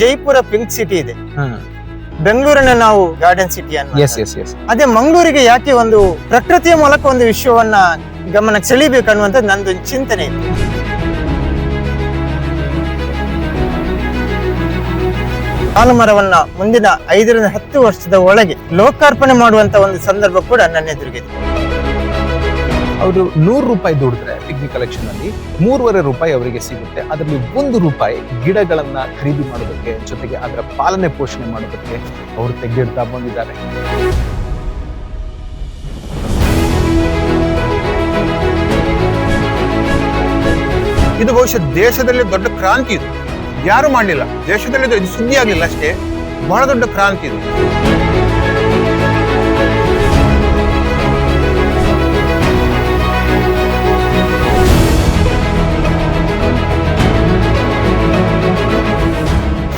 Jaipur pink city ಇದೆ. ಬೆಂಗಳೂರಿನ ನಾವು ಗಾರ್ಡನ್ ಸಿಟಿ ಅನ್ನ ಎಸ್ ಅದೇ ಮಂಗಳೂರಿಗೆ ಯಾಕೆ ಒಂದು ಪ್ರಕೃತಿಯ ಮೂಲಕ ಒಂದು ವಿಶ್ವವನ್ನ ಗಮನಕ್ಕೆ ಸೆಳಿಬೇಕು ಅನ್ನುವಂತ ನಂದು ಚಿಂತನೆ ಇದೆ. ಸಾಲು ಮರವನ್ನ ಮುಂದಿನ ಐದರಿಂದ ಹತ್ತು ವರ್ಷದ ಒಳಗೆ ಲೋಕಾರ್ಪಣೆ ಮಾಡುವಂತ ಒಂದು ಸಂದರ್ಭ ಕೂಡ ನನ್ನ ಎದುರಿಗಿದೆ ಅವರು ನೂರು ರೂಪಾಯಿ ದುಡಿದ್ರೆ ಪಿಗ್ನಿ ಕಲೆಕ್ಷನ್ ಅಲ್ಲಿ ಮೂರುವರೆ ರೂಪಾಯಿ ಅವರಿಗೆ ಸಿಗುತ್ತೆ. ಅದರಲ್ಲಿ ಒಂದು ರೂಪಾಯಿ ಗಿಡಗಳನ್ನ ಖರೀದಿ ಮಾಡೋದಕ್ಕೆ ಜೊತೆಗೆ ಅದರ ಪಾಲನೆ ಪೋಷಣೆ ಮಾಡೋದಕ್ಕೆ ಅವರು ತೆಗೆದಿಡ್ತಾ ಬಂದಿದ್ದಾರೆ. ಇದು ಬಹುಶಃ ದೇಶದಲ್ಲಿ ದೊಡ್ಡ ಕ್ರಾಂತಿ ಇದು. ಯಾರು ಮಾಡಲಿಲ್ಲ? ದೇಶದಲ್ಲಿ ಇದು- ಸುದ್ದಿ ಆಗಲಿಲ್ಲ ಅಷ್ಟೇ. ಬಹಳ ದೊಡ್ಡ ಕ್ರಾಂತಿ ಇದು.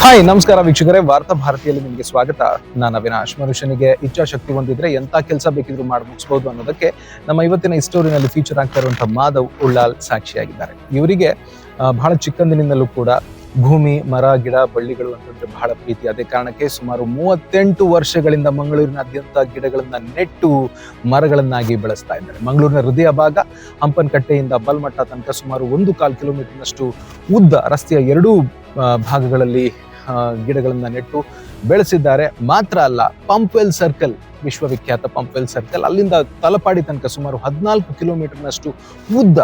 ಹಾಯ್, ನಮಸ್ಕಾರ ವೀಕ್ಷಕರೇ. ವಾರ್ತಾ ಭಾರತಿಯಲ್ಲಿ ನಿಮಗೆ ಸ್ವಾಗತ. ನಾನು ಅವಿನಾಶ್. ಮನುಷ್ಯನಿಗೆ ಇಚ್ಛಾಶಕ್ತಿ ಹೊಂದಿದ್ರೆ ಎಂತ ಕೆಲಸ ಬೇಕಿದ್ರು ಮಾಡಿ ಮುಗಿಸಬಹುದು ಅನ್ನೋದಕ್ಕೆ ನಮ್ಮ ಇವತ್ತಿನ ಈ ಸ್ಟೋರಿನಲ್ಲಿ ಫೀಚರ್ ಆಗ್ತಾ ಇರುವಂತಹ ಮಾಧವ್ ಉಳ್ಳಾಲ್ ಸಾಕ್ಷಿಯಾಗಿದ್ದಾರೆ. ಇವರಿಗೆ ಬಹಳ ಚಿಕ್ಕಂದಿನಿಂದಲೂ ಕೂಡ ಭೂಮಿ, ಮರ, ಗಿಡ, ಬಳ್ಳಿಗಳು ಅಂತಂದ್ರೆ ಬಹಳ ಪ್ರೀತಿ. ಅದೇ ಕಾರಣಕ್ಕೆ ಸುಮಾರು ಮೂವತ್ತೆಂಟು ವರ್ಷಗಳಿಂದ ಮಂಗಳೂರಿನಾದ್ಯಂತ ಗಿಡಗಳನ್ನ ನೆಟ್ಟು ಮರಗಳನ್ನಾಗಿ ಬೆಳೆಸ್ತಾ ಇದ್ದಾರೆ. ಮಂಗಳೂರಿನ ಹೃದಯ ಭಾಗ ಹಂಪನಕಟ್ಟೆಯಿಂದ ಬಲ್ಮಟ್ಟ ತನಕ ಸುಮಾರು ಒಂದು ಕಾಲು ಕಿಲೋಮೀಟರ್ನಷ್ಟು ಉದ್ದ ರಸ್ತೆಯ ಎರಡೂ ಭಾಗಗಳಲ್ಲಿ ಗಿಡಗಳನ್ನ ನೆಟ್ಟು ಬೆಳೆಸಿದ್ದಾರೆ. ಮಾತ್ರ ಅಲ್ಲ, ಪಂಪ್ವೆಲ್ ಸರ್ಕಲ್, ವಿಶ್ವವಿಖ್ಯಾತ ಪಂಪ್ವೆಲ್ ಸರ್ಕಲ್, ಅಲ್ಲಿಂದ ತಲಪಾಡಿ ತನಕ ಸುಮಾರು ಹದಿನಾಲ್ಕು ಕಿಲೋಮೀಟರ್ನಷ್ಟು ಉದ್ದ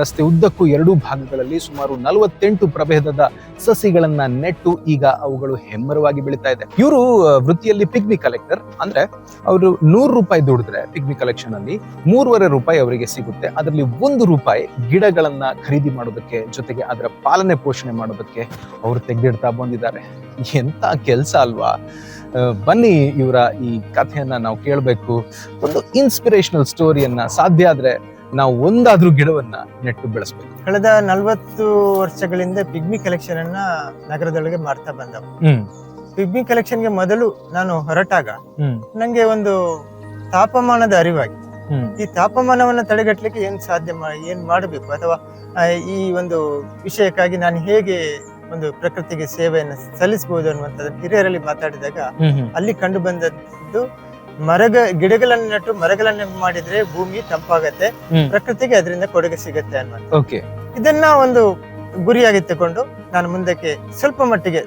ರಸ್ತೆ ಉದ್ದಕ್ಕೂ ಎರಡೂ ಭಾಗಗಳಲ್ಲಿ ಸುಮಾರು ನಲವತ್ತೆಂಟು ಪ್ರಭೇದದ ಸಸಿಗಳನ್ನ ನೆಟ್ಟು ಈಗ ಅವುಗಳು ಹೆಮ್ಮರವಾಗಿ ಬೆಳೀತಾ ಇದೆ. ಇವರು ವೃತ್ತಿಯಲ್ಲಿ ಪಿಗ್ನಿ ಕಲೆಕ್ಟರ್ ಅಂದ್ರೆ ಅವರು ನೂರು ರೂಪಾಯಿ ದುಡಿದ್ರೆ ಪಿಗ್ನಿ ಕಲೆಕ್ಷನ್ ಅಲ್ಲಿ ಮೂರುವರೆ ರೂಪಾಯಿ ಅವರಿಗೆ ಸಿಗುತ್ತೆ. ಅದರಲ್ಲಿ ಒಂದು ರೂಪಾಯಿ ಗಿಡಗಳನ್ನ ಖರೀದಿ ಮಾಡೋದಕ್ಕೆ ಜೊತೆಗೆ ಅದರ ಪಾಲನೆ ಪೋಷಣೆ ಮಾಡೋದಕ್ಕೆ ಅವರು ತೆಗೆದಿಡ್ತಾ ಬಂದಿದ್ದಾರೆ. ಎಂತ ಕೆಲಸ ಅಲ್ವಾ? ಬನ್ನಿ ಇವರ ಈ ಕಥೆಯನ್ನ ನಾವು ಕೇಳಬೇಕು. ಒಂದು ಇನ್ಸ್ಪಿರೇಷನಲ್ ಸ್ಟೋರಿಯನ್ನ ಸಾಧ್ಯ ಆದ್ರೆ ನಾವು ಒಂದಾದ್ರೂ ಗಿಡವನ್ನ ನೆಟ್ಟು ಬೆಳೆಸ್ಬೇಕು. ಕಳೆದ ನಲವತ್ತು ವರ್ಷಗಳಿಂದ ಪಿಗ್ಮಿ ಕಲೆಕ್ಷನ್ ಅನ್ನ ನಗರದೊಳಗೆ ಮಾಡ್ತಾ ಬಂದವು. ಹ್ಮ್. ಪಿಗ್ಮಿ ಕಲೆಕ್ಷನ್ಗೆ ಮೊದಲು ನಾನು ಹೊರಟಾಗ ಹ್ಮ್. ನಂಗೆ ಒಂದು ತಾಪಮಾನದ ಅರಿವಾಗಿ ಹ್ಮ್. ಈ ತಾಪಮಾನವನ್ನ ತಡೆಗಟ್ಟಲಿಕ್ಕೆ ಏನ್ ಸಾಧ್ಯ ಮಾ ಏನ್ ಮಾಡಬೇಕು? ಅಥವಾ ಆ, ಈ ಒಂದು ವಿಷಯಕ್ಕಾಗಿ ನಾನು ಹೇಗೆ ಒಂದು ಪ್ರಕೃತಿಗೆ ಸೇವೆಯನ್ನು ಸಲ್ಲಿಸಬಹುದು ಅನ್ನುವಂಥದ್ದು ಹಿರಿಯರಲ್ಲಿ ಮಾತಾಡಿದಾಗ ಹ್ಮ್ ಹ್ಮ್. ಅಲ್ಲಿ ಕಂಡು ಬಂದದ್ದು ಮರಗ ಗಿಡಗಳನ್ನ ನೆಟ್ಟು ಮರಗಳನ್ನ ಮಾಡಿದ್ರೆ ಭೂಮಿ ತಂಪಾಗತ್ತೆ. ಪ್ರಕೃತಿಗೆ ಅದರಿಂದ ಕೊಡುಗೆ ಸಿಗತ್ತೆ ಅನ್ನೋದು. ಇದನ್ನ ಒಂದು ಗುರಿಯಾಗಿ ತಗೊಂಡು ನಾನು ಮುಂದಕ್ಕೆ ಸ್ವಲ್ಪ ಮಟ್ಟಿಗೆ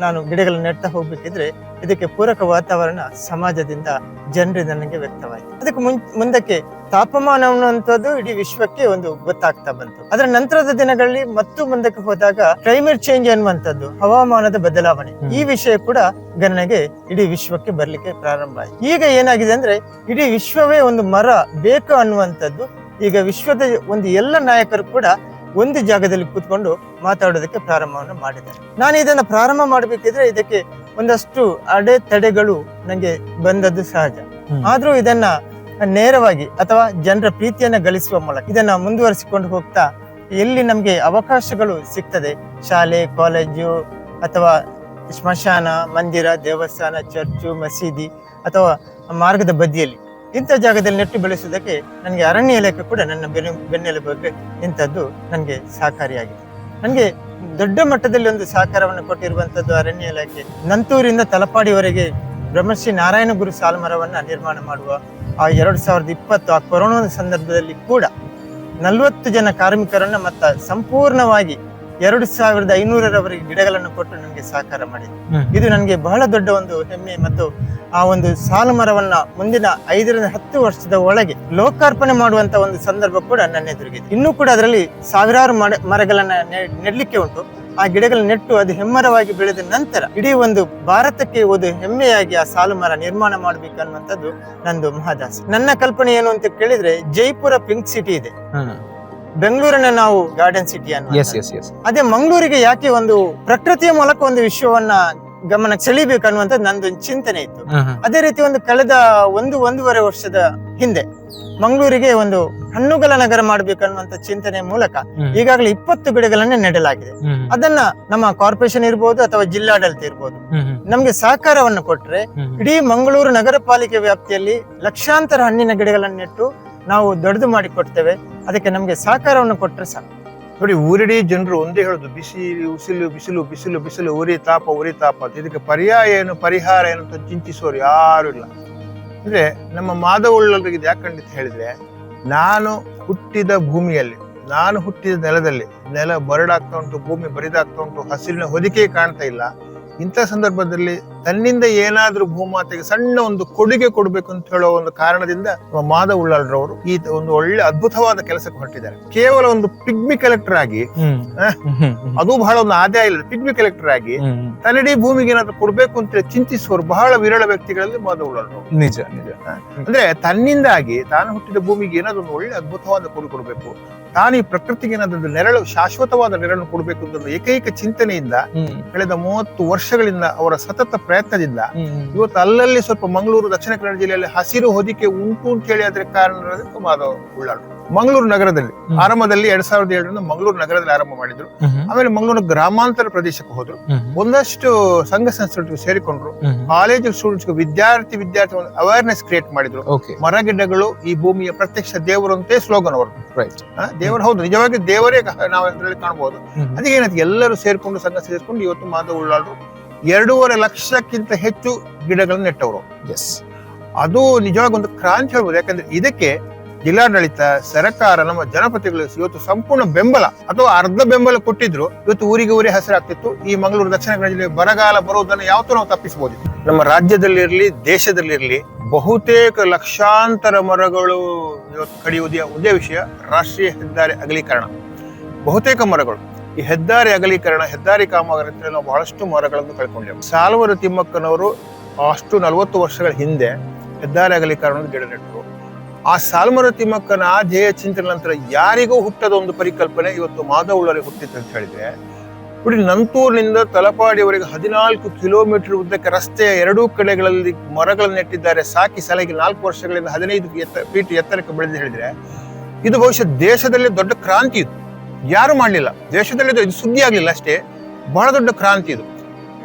ನಾನು ಗಿಡಗಳನ್ನು ನೆಡ್ತಾ ಹೋಗ್ಬೇಕಿದ್ರೆ ಇದಕ್ಕೆ ಪೂರಕ ವಾತಾವರಣ ಸಮಾಜದಿಂದ ಜನರಿಂದ ನನಗೆ ವ್ಯಕ್ತವಾಯಿತು. ಅದಕ್ಕೆ ಮುಂ ಮುಂದಕ್ಕೆ ತಾಪಮಾನ ಅನ್ನುವಂಥದ್ದು ಇಡೀ ವಿಶ್ವಕ್ಕೆ ಒಂದು ಗೊತ್ತಾಗ್ತಾ ಬಂತು. ಅದರ ನಂತರದ ದಿನಗಳಲ್ಲಿ ಮತ್ತು ಮುಂದಕ್ಕೆ ಹೋದಾಗ ಕ್ಲೈಮೇಟ್ ಚೇಂಜ್ ಅನ್ನುವಂಥದ್ದು ಹವಾಮಾನದ ಬದಲಾವಣೆ ಈ ವಿಷಯ ಕೂಡ ಗಣನೆಗೆ ಇಡೀ ವಿಶ್ವಕ್ಕೆ ಬರಲಿಕ್ಕೆ ಪ್ರಾರಂಭ ಆಯ್ತು. ಈಗ ಏನಾಗಿದೆ ಅಂದ್ರೆ ಇಡೀ ವಿಶ್ವವೇ ಒಂದು ಮರ ಬೇಕು ಅನ್ನುವಂಥದ್ದು ಈಗ ವಿಶ್ವದ ಒಂದು ಎಲ್ಲ ನಾಯಕರು ಕೂಡ ಒಂದು ಜಾಗದಲ್ಲಿ ಕೂತ್ಕೊಂಡು ಮಾತಾಡೋದಕ್ಕೆ ಪ್ರಾರಂಭವನ್ನು ಮಾಡಿದ್ದಾರೆ. ನಾನು ಇದನ್ನ ಪ್ರಾರಂಭ ಮಾಡಬೇಕಿದ್ರೆ ಇದಕ್ಕೆ ಒಂದಷ್ಟು ಅಡೆತಡೆಗಳು ನಂಗೆ ಬಂದದ್ದು ಸಹಜ. ಆದರೂ ಆದ್ರೂ ಇದನ್ನ ನೇರವಾಗಿ ಅಥವಾ ಜನರ ಪ್ರೀತಿಯನ್ನ ಗಳಿಸುವ ಮೂಲಕ ಇದನ್ನ ಮುಂದುವರಿಸಿಕೊಂಡು ಹೋಗ್ತಾ ಎಲ್ಲಿ ನಮ್ಗೆ ಅವಕಾಶಗಳು ಸಿಗ್ತದೆ ಶಾಲೆ ಕಾಲೇಜು ಅಥವಾ ಸ್ಮಶಾನ ಮಂದಿರ ದೇವಸ್ಥಾನ ಚರ್ಚು ಮಸೀದಿ ಅಥವಾ ಮಾರ್ಗದ ಬದಿಯಲ್ಲಿ ಇಂಥ ಜಾಗದಲ್ಲಿ ನೆಟ್ಟು ಬೆಳೆಸುವುದಕ್ಕೆ ನನಗೆ ಅರಣ್ಯ ಇಲಾಖೆ ಕೂಡ ನನ್ನ ಬೆನ್ನು ಬೆನ್ನೆಲುಬಕ್ಕೆ ನಿಂತದ್ದು ನನಗೆ ಸಹಕಾರಿಯಾಗಿದೆ. ನನಗೆ ದೊಡ್ಡ ಮಟ್ಟದಲ್ಲಿ ಒಂದು ಸಹಕಾರವನ್ನು ಕೊಟ್ಟಿರುವಂಥದ್ದು ಅರಣ್ಯ ಇಲಾಖೆ. ನಂತೂರಿಂದ ತಲಪಾಡಿವರೆಗೆ ಬ್ರಹ್ಮಶ್ರೀ ನಾರಾಯಣ ಗುರು ಸಾಲ್ಮರವನ್ನು ನಿರ್ಮಾಣ ಮಾಡುವ ಆ ಎರಡು ಸಾವಿರದ ಇಪ್ಪತ್ತು ಆ ಕೊರೋನಾ ಸಂದರ್ಭದಲ್ಲಿ ಕೂಡ ನಲವತ್ತು ಜನ ಕಾರ್ಮಿಕರನ್ನು ಮತ್ತು ಸಂಪೂರ್ಣವಾಗಿ ಎರಡು ಸಾವಿರದ ಐನೂರರವರೆಗೆ ಗಿಡಗಳನ್ನು ಕೊಟ್ಟು ನನಗೆ ಸಹಕಾರ ಮಾಡಿದೆ ಇದು ನನಗೆ ಬಹಳ ದೊಡ್ಡ ಒಂದು ಹೆಮ್ಮೆ ಮತ್ತು ಆ ಒಂದು ಸಾಲು ಮರವನ್ನ ಮುಂದಿನ ಐದರಿಂದ ಹತ್ತು ವರ್ಷದ ಒಳಗೆ ಲೋಕಾರ್ಪಣೆ ಮಾಡುವಂತ ಒಂದು ಸಂದರ್ಭ ಕೂಡ ನನ್ನ ಎದುರಿಗಿದೆ ಇನ್ನೂ ಕೂಡ ಅದರಲ್ಲಿ ಸಾವಿರಾರು ಮರ ಮರಗಳನ್ನ ನೆಡ್ಲಿಕ್ಕೆ ಉಂಟು. ಆ ಗಿಡಗಳ ನೆಟ್ಟು ಅದು ಹೆಮ್ಮರವಾಗಿ ಬೆಳೆದ ನಂತರ ಇಡೀ ಒಂದು ಭಾರತಕ್ಕೆ ಒಂದು ಹೆಮ್ಮೆಯಾಗಿ ಆ ಸಾಲು ಮರ ನಿರ್ಮಾಣ ಮಾಡಬೇಕು ಅನ್ನುವಂಥದ್ದು ನಂದು ಮಹಾದಾಸ. ನನ್ನ ಕಲ್ಪನೆ ಏನು ಅಂತ ಕೇಳಿದ್ರೆ ಜೈಪುರ ಪಿಂಕ್ ಸಿಟಿ ಇದೆ. ಬೆಂಗಳೂರನ್ನ ನಾವು ಗಾರ್ಡನ್ ಸಿಟಿ ಅನ್ನೋ ಎಸ್ ಎಸ್ ಎಸ್ ಅದೇ ಮಂಗಳೂರಿಗೆ ಯಾಕೆ ಒಂದು ಪ್ರಕೃತಿಯ ಮೂಲಕ ಒಂದು ವಿಶ್ವವನ್ನ ಗಮನಕ್ಕೆ ಸೆಳಿಬೇಕು ಅನ್ನುವಂಥದ್ದು ನಂದು ಒಂದು ಚಿಂತನೆ ಇತ್ತು. ಅದೇ ರೀತಿ ಒಂದು ಕಳೆದ ಒಂದು ಒಂದೂವರೆ ವರ್ಷದ ಹಿಂದೆ ಮಂಗಳೂರಿಗೆ ಒಂದು ಹಣ್ಣುಗಳ ನಗರ ಮಾಡಬೇಕು ಅನ್ನುವಂತ ಚಿಂತನೆ ಮೂಲಕ ಈಗಾಗಲೇ ಇಪ್ಪತ್ತು ಗಿಡಗಳನ್ನ ನೆಡಲಾಗಿದೆ. ಅದನ್ನ ನಮ್ಮ ಕಾರ್ಪೊರೇಷನ್ ಇರ್ಬೋದು ಅಥವಾ ಜಿಲ್ಲಾಡಳಿತ ಇರ್ಬೋದು. ನಮ್ಗೆ ಸಹಕಾರವನ್ನು ಕೊಟ್ರೆ ಇಡೀ ಮಂಗಳೂರು ನಗರ ಪಾಲಿಕೆ ವ್ಯಾಪ್ತಿಯಲ್ಲಿ ಲಕ್ಷಾಂತರ ಹಣ್ಣಿನ ಗಿಡಗಳನ್ನು ನೆಟ್ಟು ನಾವು ದೊಡ್ಡದು ಮಾಡಿ ಕೊಡ್ತೇವೆ ಅದಕ್ಕೆ ನಮಗೆ ಸಹಕಾರವನ್ನು ಕೊಟ್ಟರೆ ಸಾಕು. ನೋಡಿ, ಊರಿಡೀ ಜನರು ಒಂದೇ ಹೇಳೋದು, ಬಿಸಿ, ಉಸಿಲು, ಬಿಸಿಲು ಬಿಸಿಲು ಬಿಸಿಲು, ಉರಿ ತಾಪ ಉರಿ ತಾಪ ಅಂತ. ಇದಕ್ಕೆ ಪರ್ಯಾಯ ಏನು, ಪರಿಹಾರ ಏನು ಅಂತ ಚಿಂತಿಸೋರು ಯಾರು ಇಲ್ಲ. ಅಂದ್ರೆ ನಮ್ಮ ಮಾಧವಳ್ಳರಿಗೆ ಯಾಕೆ ಖಂಡಿತ ಹೇಳಿದ್ರೆ, ನಾನು ಹುಟ್ಟಿದ ಭೂಮಿಯಲ್ಲಿ, ನಾನು ಹುಟ್ಟಿದ ನೆಲದಲ್ಲಿ, ನೆಲ ಬರಡಾಗ್ತಾ ಉಂಟು, ಭೂಮಿ ಬರಿದಾಗ್ತಾ ಉಂಟು, ಹಸಿರಿನ ಹೊದಿಕೆ ಕಾಣ್ತಾ ಇಲ್ಲ. ಇಂಥ ಸಂದರ್ಭದಲ್ಲಿ ತನ್ನಿಂದ ಏನಾದ್ರೂ ಭೂಮಾತೆಗೆ ಸಣ್ಣ ಒಂದು ಕೊಡುಗೆ ಕೊಡಬೇಕು ಅಂತ ಹೇಳೋ ಒಂದು ಕಾರಣದಿಂದ ಮಾಧವ ಉಳ್ಳಾಳ್ರವರು ಈ ಒಂದು ಒಳ್ಳೆ ಅದ್ಭುತವಾದ ಕೆಲಸಕ್ಕೆ ಹೊರಟಿದ್ದಾರೆ. ಕೇವಲ ಒಂದು ಪಿಗ್ಮಿ ಕಲೆಕ್ಟರ್ ಆಗಿ ಅದು ಬಹಳ ಒಂದು ಆದಾಯ ಇಲ್ಲ. ಪಿಗ್ಮಿ ಕಲೆಕ್ಟರ್ ಆಗಿ ತನ್ನಡಿ ಭೂಮಿಗೆ ಏನಾದ್ರೂ ಕೊಡ್ಬೇಕು ಅಂತ ಚಿಂತಿಸುವವರು ಬಹಳ ವಿರಳ ವ್ಯಕ್ತಿಗಳಲ್ಲಿ ಮಾಧವ ಉಳ್ಳಾಳ್ರವರು ನಿಜ ನಿಜ. ಅಂದ್ರೆ ತನ್ನಿಂದಾಗಿ ತಾನು ಹುಟ್ಟಿದ ಭೂಮಿಗೆ ಏನಾದ್ರೂ ಒಂದು ಒಳ್ಳೆ ಅದ್ಭುತವಾದ ಕೊಡುಗೆ ಕೊಡಬೇಕು. ತಾನು ಈ ಪ್ರಕೃತಿಗೆ ಏನಾದ್ರು ನೆರಳು ಶಾಶ್ವತವಾದ ನೆರಳು ಕೊಡಬೇಕು ಅಂತ ಒಂದು ಏಕೈಕ ಚಿಂತನೆಯಿಂದ ಕಳೆದ ಮೂವತ್ತು ವರ್ಷಗಳಿಂದ ಅವರ ಸತತ ಪ್ರಯತ್ನದಿಂದ ಇವತ್ತು ಅಲ್ಲಲ್ಲಿ ಸ್ವಲ್ಪ ಮಂಗಳೂರು ದಕ್ಷಿಣ ಕನ್ನಡ ಜಿಲ್ಲೆಯಲ್ಲಿ ಹಸಿರು ಹೊದಿಕೆ ಉಂಟು ಅಂತ ಹೇಳಿ ಅದರ ಕಾರಣ ಮಾಧವ ಉಳ್ಳಾಳು ಮಂಗಳೂರು ನಗರದಲ್ಲಿ ಆರಂಭದಲ್ಲಿ ಎರಡ್ ಸಾವಿರದ ಏಳರಿಂದ ಮಂಗಳೂರು ನಗರದಲ್ಲಿ ಆರಂಭ ಮಾಡಿದ್ರು. ಆಮೇಲೆ ಮಂಗಳೂರು ಗ್ರಾಮಾಂತರ ಪ್ರದೇಶಕ್ಕೆ ಹೋದ್ರು. ಒಂದಷ್ಟು ಸಂಘ ಸಂಸ್ಥೆಗಳಿಗೆ ಸೇರಿಕೊಂಡ್ರು. ಕಾಲೇಜು ಸ್ಟೂಡೆಂಟ್ಸ್ ವಿದ್ಯಾರ್ಥಿ ವಿದ್ಯಾರ್ಥಿ ಅವೇರ್ನೆಸ್ ಕ್ರಿಯೇಟ್ ಮಾಡಿದ್ರು. ಮರಗಿಡಗಳು ಈ ಭೂಮಿಯ ಪ್ರತ್ಯಕ್ಷ ದೇವರಂತೆ ಸ್ಲೋಗನ್ ಅವರು ರೈಟ್ ದೇವರು ಹೌದು. ನಿಜವಾಗಿ ದೇವರೇ ನಾವು ಅದರಲ್ಲಿ ಕಾಣಬಹುದು ಅದಕ್ಕೆ ಏನಾಯ್ತು? ಎಲ್ಲರೂ ಸೇರಿಕೊಂಡು ಸಂಘ ಸೇರಿಸಿಕೊಂಡು ಇವತ್ತು ಮಾಧವ ಉಳ್ಳಾಳರು ಎರಡೂವರೆ ಲಕ್ಷಕ್ಕಿಂತ ಹೆಚ್ಚು ಗಿಡಗಳನ್ನು ನೆಟ್ಟವರು. ಎಸ್ ಅದು ನಿಜವಾಗಿ ಒಂದು ಕ್ರಾಂತಿ ಹೇಳ್ಬೋದು. ಯಾಕಂದ್ರೆ ಇದಕ್ಕೆ ಜಿಲ್ಲಾಡಳಿತ, ಸರ್ಕಾರ, ನಮ್ಮ ಜನಪತಿಗಳು ಇವತ್ತು ಸಂಪೂರ್ಣ ಬೆಂಬಲ ಅಥವಾ ಅರ್ಧ ಬೆಂಬಲ ಕೊಟ್ಟಿದ್ರು. ಇವತ್ತು ಊರಿಗೆ ಊರೇ ಹೆಸರಾಗ್ತಿತ್ತು. ಈ ಮಂಗಳೂರು ದಕ್ಷಿಣ ಕನ್ನಡ ಜಿಲ್ಲೆ ಬರಗಾಲ ಬರುವುದನ್ನು ಯಾವತ್ತೂ ನಾವು ತಪ್ಪಿಸಬಹುದು. ನಮ್ಮ ರಾಜ್ಯದಲ್ಲಿರಲಿ, ದೇಶದಲ್ಲಿರಲಿ ಬಹುತೇಕ ಲಕ್ಷಾಂತರ ಮರಗಳು ಇವತ್ತು ಕಡಿಯುವುದೇ ಒಂದೇ ವಿಷಯ. ರಾಷ್ಟ್ರೀಯ ಹೆದ್ದಾರಿ ಅಗಲೀಕರಣ. ಬಹುತೇಕ ಮರಗಳು. ಈ ಹೆದ್ದಾರಿ ಅಗಲೀಕರಣ, ಹೆದ್ದಾರಿ ಕಾಮಗಾರಿ ನಾವು ಬಹಳಷ್ಟು ಮರಗಳನ್ನು ಕಳ್ಕೊಂಡೆವು ಸಾಲ್ವರ ತಿಮ್ಮಕ್ಕನವರು ಅಷ್ಟು ನಲವತ್ತು ವರ್ಷಗಳ ಹಿಂದೆ ಹೆದ್ದಾರಿ ಅಗಲೀಕರಣದ ಗಿಡ ಆ ಸಾಲ್ಮರ ತಿಮ್ಮಕ್ಕನ ಧ್ಯೇಯ ಚಿಂತನೆ ನಂತರ ಯಾರಿಗೂ ಹುಟ್ಟದ ಒಂದು ಪರಿಕಲ್ಪನೆ ಇವತ್ತು ಮಾಧವಳ್ಳರಿಗೆ ಹುಟ್ಟಿತ್ತು ಅಂತ ಹೇಳಿದ್ರೆ ನೋಡಿ ನಂತೂರಿನಿಂದ ತಲಪಾಡಿಯವರೆಗೆ ಹದಿನಾಲ್ಕು ಕಿಲೋಮೀಟರ್ ಉದ್ದಕ್ಕೆ ರಸ್ತೆಯ ಎರಡೂ ಕಡೆಗಳಲ್ಲಿ ಮರಗಳನ್ನು ನೆಟ್ಟಿದ್ದಾರೆ. ಸಾಕಿ ಸಲಹೆಗೆ ನಾಲ್ಕು ವರ್ಷಗಳಿಂದ ಹದಿನೈದು ಎತ್ತ, ಫೀಟ್ ಎತ್ತರಕ್ಕೆ ಬೆಳೆದು ಹೇಳಿದ್ರೆ, ಇದು ಬಹುಶಃ ದೇಶದಲ್ಲಿ ದೊಡ್ಡ ಕ್ರಾಂತಿ ಇದು. ಯಾರು ಮಾಡಲಿಲ್ಲ? ದೇಶದಲ್ಲಿ ಇದು ಸುದ್ದಿ ಆಗಲಿಲ್ಲ ಅಷ್ಟೇ. ಬಹಳ ದೊಡ್ಡ ಕ್ರಾಂತಿ ಇದು.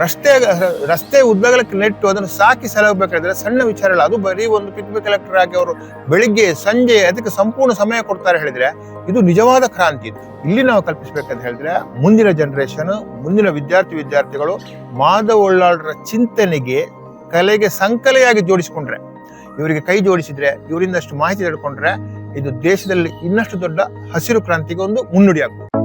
ರಸ್ತೆ ರಸ್ತೆ ಉದ್ದಗಲಕ್ಕೆ ನೆಟ್ಟು ಅದನ್ನು ಸಾಕಿ ಸಲಹಬೇಕಾದ್ರೆ ಸಣ್ಣ ವಿಚಾರ ಅದು ಬರೀ ಒಂದು ಪಿಕ್ಮಿ ಕಲೆಕ್ಟರ್ ಆಗಿ ಅವರು ಬೆಳಿಗ್ಗೆ, ಸಂಜೆ ಅದಕ್ಕೆ ಸಂಪೂರ್ಣ ಸಮಯ ಕೊಡ್ತಾರೆ ಹೇಳಿದ್ರೆ ಇದು ನಿಜವಾದ ಕ್ರಾಂತಿ. ಇಲ್ಲಿ ನಾವು ಕಲ್ಪಿಸಬೇಕಂತ ಹೇಳಿದ್ರೆ ಮುಂದಿನ ಜನರೇಷನ್ ಮುಂದಿನ ವಿದ್ಯಾರ್ಥಿ, ವಿದ್ಯಾರ್ಥಿಗಳು ಮಾಧವ ಒಳ್ಳಾಳರ ಚಿಂತನೆಗೆ ಕಲೆಗೆ ಸಂಕಲೆಯಾಗಿ ಜೋಡಿಸಿಕೊಂಡ್ರೆ, ಇವರಿಗೆ ಕೈ ಜೋಡಿಸಿದ್ರೆ ಇವರಿಂದಷ್ಟು ಮಾಹಿತಿ ತಿಳ್ಕೊಂಡ್ರೆ ಇದು ದೇಶದಲ್ಲಿ ಇನ್ನಷ್ಟು ದೊಡ್ಡ ಹಸಿರು ಕ್ರಾಂತಿಗೆ ಒಂದು ಮುನ್ನುಡಿ ಆಗ್ಬೋದು.